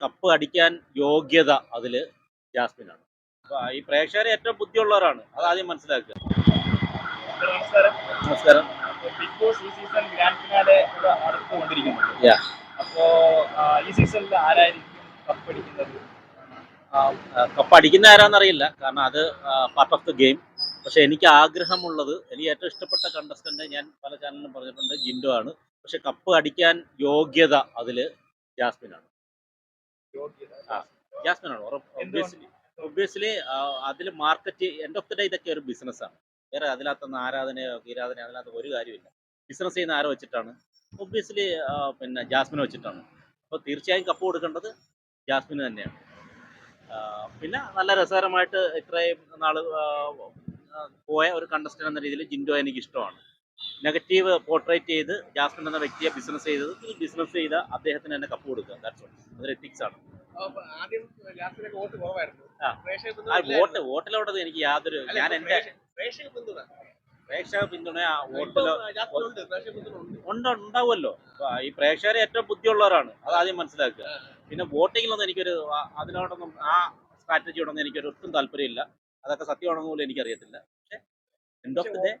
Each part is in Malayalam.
കപ്പ് അടിക്കാൻ യോഗ്യത അതിൽ ജാസ്മിനാണ്. ഈ പ്രേക്ഷകരെ ഏറ്റവും ബുദ്ധിയുള്ളവരാണ്. അത് ആദ്യം മനസ്സിലാക്കുക. നമസ്കാരം. നമസ്കാരം. ബിഗ് ബോസ് ഈ സീസൺ ഗ്രാൻഡ് ഫിനാലെ ഇവിടെ അടുത്തുകൊണ്ടിരിക്കുന്നുണ്ട് Yeah. അപ്പോ ഈ സീസണിൽ ആരായിരിക്കും ആ, ആ, കപ്പ് അടിക്കുന്ന ആരാന്നറിയില്ല. കാരണം അത് പാർട്ട് ഓഫ് ദ ഗെയിം പക്ഷെ എനിക്ക് ആഗ്രഹമുള്ളത് എനിക്ക് ഏറ്റവും ഇഷ്ടപ്പെട്ട കണ്ടസ്റ്റന്റ് ഞാൻ പല ചാനലിലും പറഞ്ഞിട്ടുണ്ട് ജിൻഡോ ആണ്. പക്ഷെ കപ്പ് അടിക്കാൻ യോഗ്യത അതിൽ ജാസ്മിനാണ്. ജാസ്മിനാണ് ഒബ്വിയസ്ലി ഒബ്വിയസ്ലി അതിൽ market end of the day ഇതൊക്കെ ഒരു ബിസിനസ്സാണ് വേറെ അതിനകത്തൊന്നും ആരാധനയോ കീരാധനയോ അതിനകത്ത് ഒരു കാര്യമില്ല ബിസിനസ് ചെയ്യുന്ന ആരോ വെച്ചിട്ടാണ്? ഒബ്വിയസ്ലി പിന്നെ ജാസ്മിനെ വെച്ചിട്ടാണ്. അപ്പോൾ തീർച്ചയായും കപ്പ് കൊടുക്കേണ്ടത് ജാസ്മിന് തന്നെയാണ്. പിന്നെ നല്ല രസകരമായിട്ട് ഇത്രയും ആ, പോയ ഒരു കണ്ടസ്റ്റൻ എന്ന രീതിയിൽ ജിൻഡോ എനിക്ക് ഇഷ്ടമാണ്. നെഗറ്റീവ് പോർട്രേറ്റ് ചെയ്ത് ജാസ്മിൻ എന്ന വ്യക്തിയെ ബിസിനസ് ചെയ്തത്. ഈ ബിസിനസ് ചെയ്ത അദ്ദേഹത്തിന് തന്നെ കപ്പ് കൊടുക്കുക. അതൊരു എത്തിക്സ് ആണ്. വോട്ട് വോട്ടിലോട്ടത് എനിക്ക് യാതൊരു ഞാൻ എന്റെ പ്രേക്ഷക പിന്തുണ. വോട്ടിലോ ഉണ്ട് ഉണ്ട്. ഉണ്ടാവുമല്ലോ. ഈ പ്രേക്ഷകർ ഏറ്റവും ബുദ്ധിയുള്ളവരാണ്. അത് ആദ്യം മനസ്സിലാക്കുക. പിന്നെ വോട്ടിങ്ങിലൊന്നും എനിക്കൊരു അതിനോടൊന്നും ആ സ്ട്രാറ്റജിയോടൊന്നും എനിക്കൊരു ഒട്ടും താല്പര്യമില്ല. അതൊക്കെ സത്യമാണെന്ന് പോലും എനിക്കറിയത്തില്ല. പക്ഷെ എൻഡ് ഓഫ് ദി ഡേ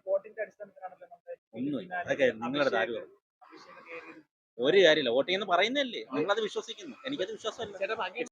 ഒന്നുമില്ല അതൊക്കെ നിങ്ങളുടെ താരം ഒരു കാര്യമില്ല. വോട്ടിംഗ് എന്ന് പറയുന്നതല്ലേ. നിങ്ങളത് വിശ്വസിക്കുന്നു. എനിക്കത് വിശ്വാസമല്ല.